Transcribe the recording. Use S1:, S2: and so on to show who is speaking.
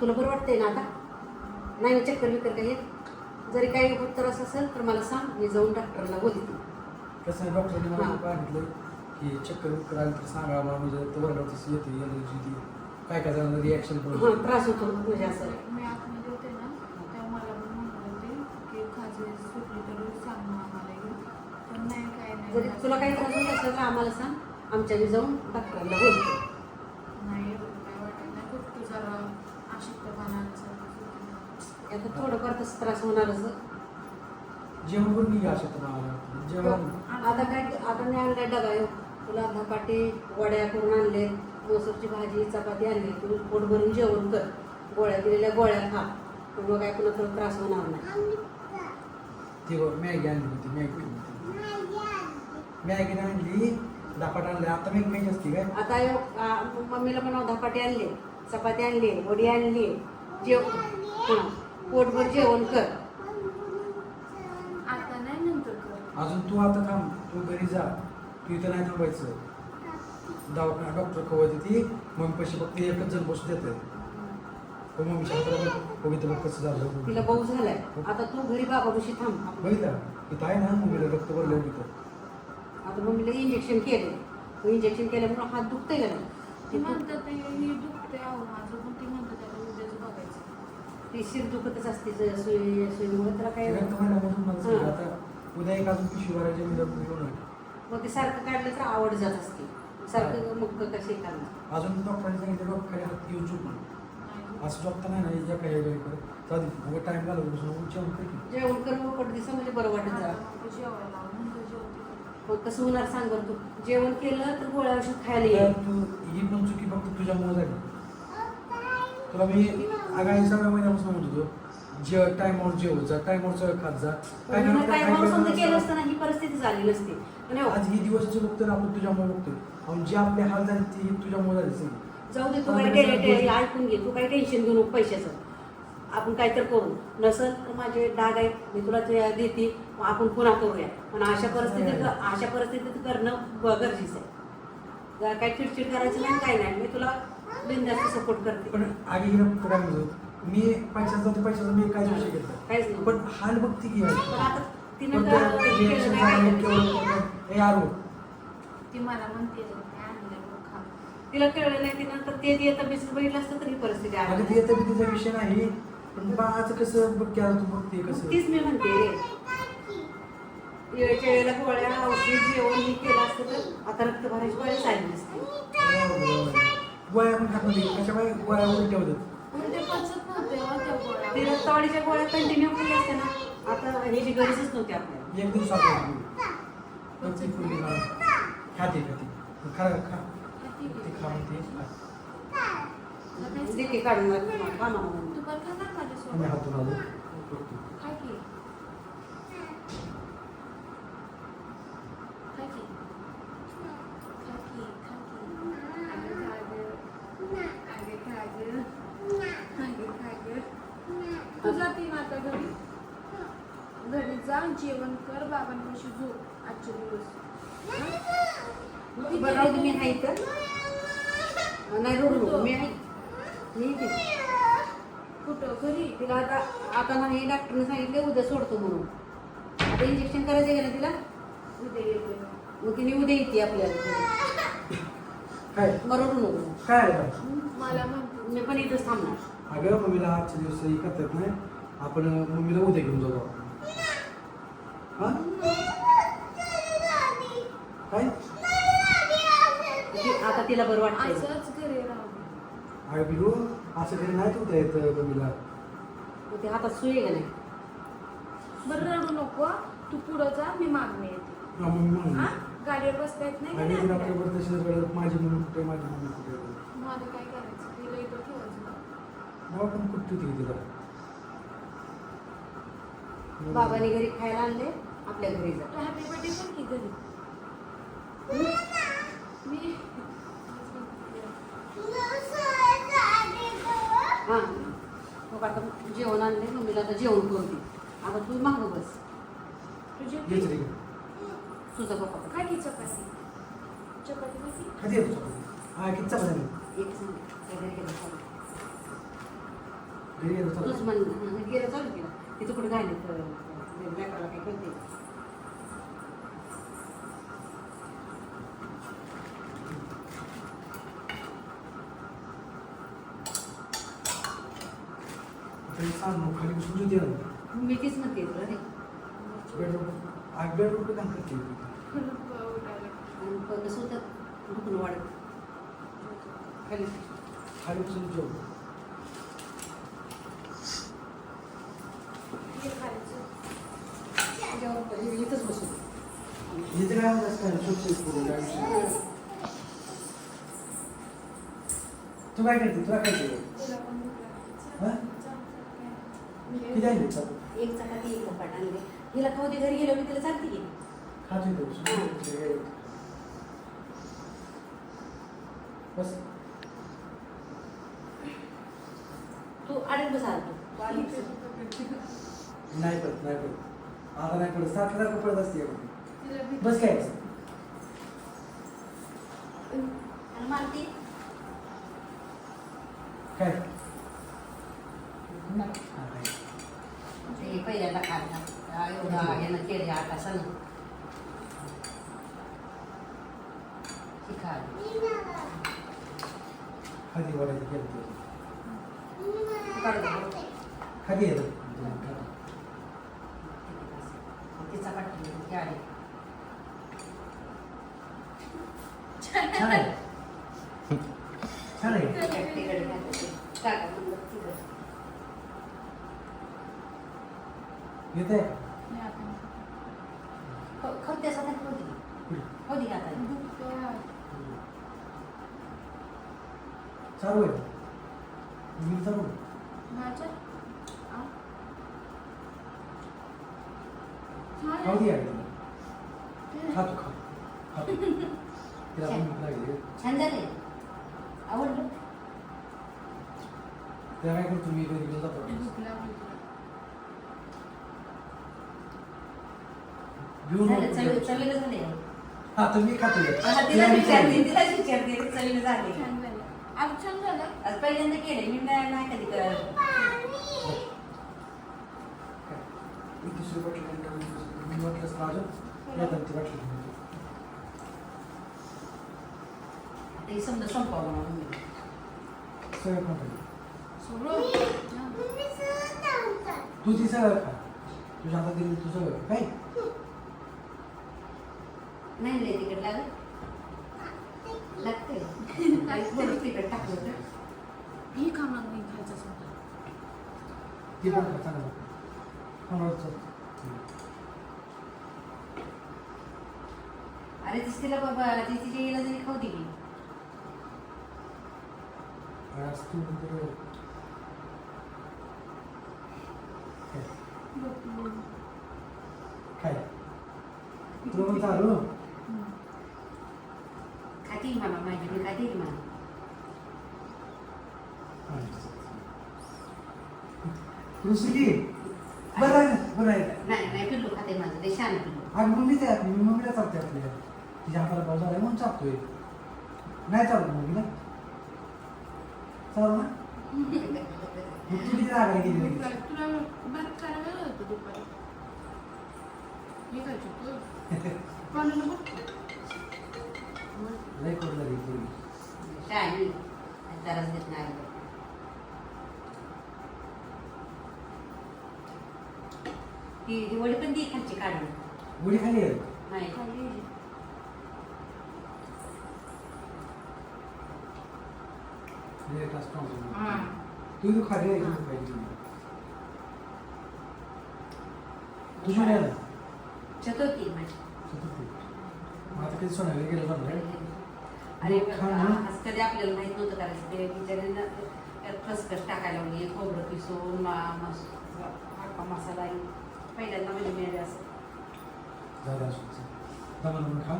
S1: तुला बरं वाटतंय ना आता? नाही चक्कर बिक्कर काही येत? जरी काही होत त्रास असेल तर मला सांग मी जाऊन डॉक्टरला बोलते.
S2: कसं आहे डॉक्टरने मला
S1: हां.
S2: सांगितलं की चक्कर बिक्कर आली तर सांगा मला म्हणजे तो वर्गात तशी येते एलर्जी ती काय काय जणांना रिॲक्शन पण
S1: हां त्रास होतो म्हणजे असं.
S3: मी आतमध्ये होते ना तेव्हा मला पण म्हणत होते की खाजी सुटली तर सांग मग आम्हाला येऊन पण नाही काय नाही.
S1: जरी तुला काही त्रास होत असेल तर आम्हाला सांग. आमच्या मी जाऊन डॉक्टरला बोलते
S3: नाही एवढं काय वाटत नाही फक्त जरा अशक्तपणा
S1: तसं त्रास होणारच.
S2: जेवण पण निघा जेवण.
S1: आता काय आता मी आणलाय डबा. तुला धपाटे वड्या करून आणले. मोसरची भाजी चपाती आणली. तू पोट भरून जेवण कर. गोळ्या दिलेल्या गोळ्या खा. तुला काय पुन्हा तुला त्रास होणार नाही.
S2: ती बघ मॅगी आणली होती मॅगी मॅगी आणली दापाट आणले. आता मॅगी खायची असते काय?
S1: आता आ, मम्मीला म्हणावं धपाटे आणले चपाती आणली वडी आणली जेव हां. पोटभर जेवण कर.
S3: आता नाही नंतर कर.
S2: अजून तू आता थांब. तू घरी जा. तू इथं नाही थांबायचं. दवाखाना डॉक्टर खवत ती मग पैसे फक्त एकच जण बसू देते. हो मग शास्त्र बघितलं बघ कसं झालं.
S1: तिला भाऊ झालाय. आता तू घरी बाबापाशी थांब.
S2: बघितलं इथं आहे ना मम्मीला रक्त भरलं इथं
S1: आता मम्मीला इंजेक्शन केले इंजेक्शन केल्यामुळे हात दुखतंय का नाही?
S3: ती म्हणतात नाही हे दुखते आहो माझं पण ती म्हणतात
S1: ती शिर दुखतच असते ज- सुई सुईमुळे त्याला काय
S2: उद्या एक अजून पिशवी भरायची घेऊन.
S1: मग ते सारखं काढलं तर आवड जात असते. सारखं मग कसे काढणार
S2: अजून डॉक्टरांनी सांगितलं डॉक्टर हात घेऊन म्हणून. असं नाही ना या काही वेळी करत. चालेल मग टाईम झाला बसून जेवण कर की.
S1: जेवण कर मग पट म्हणजे बरं वाटत जरा. मग कसं होणार सांग बरं तू. जेवण केलं तर गोळ्या औषध खायला येईल.
S2: ही पण चुकी फक्त तुझ्यामुळे झाली. तुला मी आगामी सगळ्या महिन्यापासून म्हणत होतो जे टायमावर जेव जा टायमावर खात जा. काय
S1: पण
S2: करणार,
S1: काय
S2: काय
S1: मला समजा केलं ही परिस्थिती झाली नसती पण हो,
S2: आज ही दिवसची बघतोय ना आपण तुझ्यामुळे बघतोय. आणि जे आपले हाल झाले ते ही तुझ्यामुळे झाले सगळे.
S1: जाऊ दे तू काय टे- टे- ऐकून घे तू काही टेन्शन घेऊ नको पैशाचं. आपण काहीतरी करू. नसल तर माझे डाग आहेत मी तुला ते देते. मग आपण पुन्हा करूया. पण अशा परिस्थितीत अशा परिस्थितीत करणं ब- गरजेचं आहे. जरा काही चिडचिड करायचं नाही काय नाही. मी तुला बिनजास्त सपोर्ट करते.
S2: पण आगे गेलं फक्त काय म्हणतो मी पैशाचा पैशाचा मी काय विषय घेतला?
S1: काहीच नाही.
S2: पण हाल बघते की यार.
S1: पण आता तिनं
S2: पण
S1: का-
S2: ते
S1: केलं नाही. काय केलं?
S2: हे हो.
S3: मला म्हणते काय बघ खा.
S1: तिला कळलं नाही तिनं तर ते ते तब्येत बघितलं असतं तर ही परिस्थिती
S2: अगं
S1: आली
S2: ते तब्येतीचा विषय नाही. पण बाळाचं कसं बघ की आता तू बघते कसं?
S1: तीच मी म्हणते रे. वेळच्या वेळेला गोळ्या औषध जेवण हे केलं असतं तर आता रक्त भरायची गोळ्या आली नसते
S2: गोळ्या पण खात नाही त्याच्यामुळे गोळ्या उलट्या होतात
S3: ते पचत नव्हते हो त्या गोळ्या.
S1: ते रक्तवाढीच्या गोळ्या कंटिन्यू केल्या असत्या ना. आता ह्याची गरजच नव्हती आपल्याला.
S2: एक दिवसात खाते खाते. खा खा. ते खा म्हणते खा.
S1: देखील काढून म्हणून.
S2: हातून आलो
S3: काय की काय की खा की खा की अगं खा गं. अगं खा गं. अगं खा गं. तू जाते ना आता घरी घरी जा जेवण कर बाबांपाशी झोप. आजचे दिवस.
S1: बरं राहू दे, मी आहे तर नाही रडू नको मी आहे. मी इथे.
S3: कुठं? घरी?
S1: तिला आता आता नाही डॉक्टरने सांगितले उद्या सोडतो म्हणून. आता इंजेक्शन करायचं आहे का ना तिला?
S3: उद्या येते
S1: मग तिने उद्या येते आपल्याला.
S2: काय?
S1: मग रडू नको.
S2: काय आहे बा?
S3: मला म्हणते.
S1: मी पण इथंच थांबणार.
S2: अगं मम्मीला आजचे दिवस हे करतात नाही आपण मम्मीला उद्या घेऊन जाऊ हा? काय?
S1: ती- आता तिला बरं वाटतं
S3: असंच घरी राहू
S2: अगं बिरू असं घरी नाही उद्या येत मम्मीला.
S1: ते हातात सुई आहे का नाही?
S3: बरं रडू नको तू पुढं जा मी मागणे येते
S2: हा, मम्मी म्हणून
S3: हा? गाडीवर बसता येत नाही का
S2: आणि
S3: नाही
S2: तिला
S3: आपल्याला?
S2: बरोबर तशीच रडत माझी मम्मी कुठे माझी मम्मी कुठे
S3: आता काय करायचं तिला इथं ठेवायचं
S2: पण कुठे होती तिला
S1: बाबाने घरी खायला आणले आपल्या घरी जा.
S3: तू हॅपी बर्थडे पण की घरी? मी
S1: हां. मग आता जेवण आणले मम्मीला आता जेवण करू दे. आता तू मागं बस.
S3: तुझी
S1: तुझा पप्पा
S3: काय की चपाती. चपाती कशी
S2: कधी येतो हा चपाती
S1: एक सांग काय घरी गेलं सांग.
S2: घरी गेलो
S1: तूच म्हण गेलं चालू केलं तिथं कुठे घाले तर लेकराला काही कळते मी तीच म्हणते तुला रे आणि कसं होतं दुखणं वाढत खाली.
S2: खाली बसून जेव
S3: हे खायचं
S1: त्याच्यावर इथंच बसू
S2: इथे काय काय तू काय करते तुला काय केलं हा? किती आहे
S1: एक चपाती एक आणले खाऊ दे घरी गेलो मी तिला चालते की
S2: बस
S1: तू अडक बस आला तू तू आली
S2: नाही पडत नाही पडत. आता नाही पडत. सारखं सारखं पडत असते बस काय?
S1: आणि मारती
S2: काय
S1: ते पहिल्यांदा खाल्ला एवढा यानं केले शिका
S2: खाली वाढायचं केलं ते. खाली येतं
S1: तिचा पाठी आली
S2: छान आहे छान आहे
S1: तिकडे घातलं. टाका म्हणलं तिकडे.
S2: येते
S3: नाही आपण.
S1: ख- खरं त्याचा नाही होती होती का आता
S3: दुखतोय हा.
S2: चालू आहे मी चालू आहे.
S3: माझ्या? आ? छान
S2: खाऊ
S3: आहे.
S1: छान झाले आवडलं?
S2: काय करतो मी
S1: झालं
S2: जातो.
S1: चवी चवीला झाले
S2: हा तर मी खातो
S1: तिला विचारते तिलाच विचारते चवीला झाले
S3: छान झालं. आज छान झालं?
S1: आज पहिल्यांदा केले मी नाही नाही कधी करत
S2: दुसरी दुसरी- मी म्हटलं असं राजू या ती
S1: समजा संपावं म्हणून.
S2: सगळं.
S3: सगळं?
S2: तू ती सगळं खा तुझ्या हातात दिली तू सगळं. काय
S1: नाही लय तिकड लागत लागते तिकड टाकलं तर
S3: ही खाणार नाही खायचं समजा.
S2: ती पण खा चांगलं खाणार चल.
S1: अरे तीच तिला बाबा ती तिच्या येला जरी खाऊ दिली
S2: तू नंतर काय? पण चालू
S3: हम्म.
S1: खाती म्हणा माझी मी खाती म्हणा
S2: रुसली बरं आहे ना बरं आहे.
S1: नाही नाही पिल्लू खाते माझं ते छान पिल्लू.
S2: आज मम्मीच आहे आपली मी मम्मीला चालते आपल्या तिच्या हाताला भाऊ झाला म्हणून चालतोय. नाही मम्मीला. चालू ना मग तू गेली
S3: भूक
S2: लगेच.
S3: लागली. तुला भात खायला वेळ होतो दुपारी. हे खायचं तू. कोणाला भूक?
S2: लय करून झाली पोरी.
S1: शाळी जराच देत नाही ती ती वडी पण ती खालची काढून
S2: उडी खाली आहे
S1: नाही
S3: खाली.
S2: लय क्लास पाहून.
S3: हा.
S2: तू तू खाली आहे तू तुझी नाही
S1: चतुर्थी माझी
S2: कधी सोनाली गेलं जाणार
S1: अरे आज कधी आपल्याला माहीत नव्हतं करायचं ते बिचाऱ्यांना त्यात खसखस टाकायला म्हणजे खोबरं पिसून मा मस अख्खा मसाला पहिल्यांदा म्हणजे मिळाले असं
S2: जाऊ खा